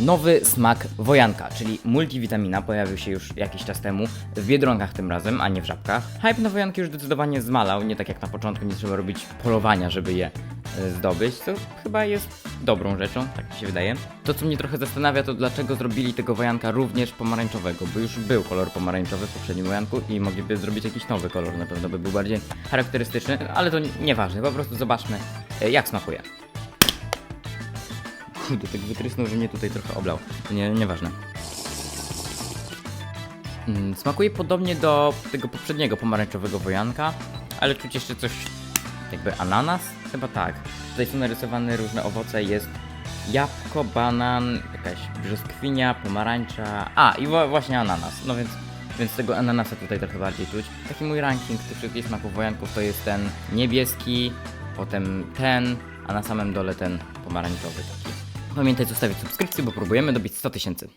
Nowy smak wojanka, czyli multivitamina, pojawił się już jakiś czas temu w Biedronkach tym razem, a nie w Żabkach. Hype na wojanki już zdecydowanie zmalał, nie tak jak na początku, nie trzeba robić polowania, żeby je e, zdobyć, co chyba jest dobrą rzeczą, tak mi się wydaje. To, co mnie trochę zastanawia, to dlaczego zrobili tego wojanka również pomarańczowego, bo już był kolor pomarańczowy w poprzednim wojanku i mogliby zrobić jakiś nowy kolor, na pewno by był bardziej charakterystyczny, ale to nieważne, po prostu zobaczmy, e, jak smakuje. Kurde, tak wytrysnął, że mnie tutaj trochę oblał. Nie, nieważne. Mm, Smakuje podobnie do tego poprzedniego pomarańczowego wojanka, ale czuć jeszcze coś jakby ananas? Chyba tak. Tutaj są narysowane różne owoce, jest jabłko, banan, jakaś brzoskwinia, pomarańcza, a i właśnie ananas, no więc, więc tego ananasa tutaj trochę bardziej czuć. Taki mój ranking tych wszystkich smaków wojanków to jest ten niebieski, potem ten, a na samym dole ten pomarańczowy taki. Pamiętaj zostawić subskrypcję, bo próbujemy dobić 100 tysięcy.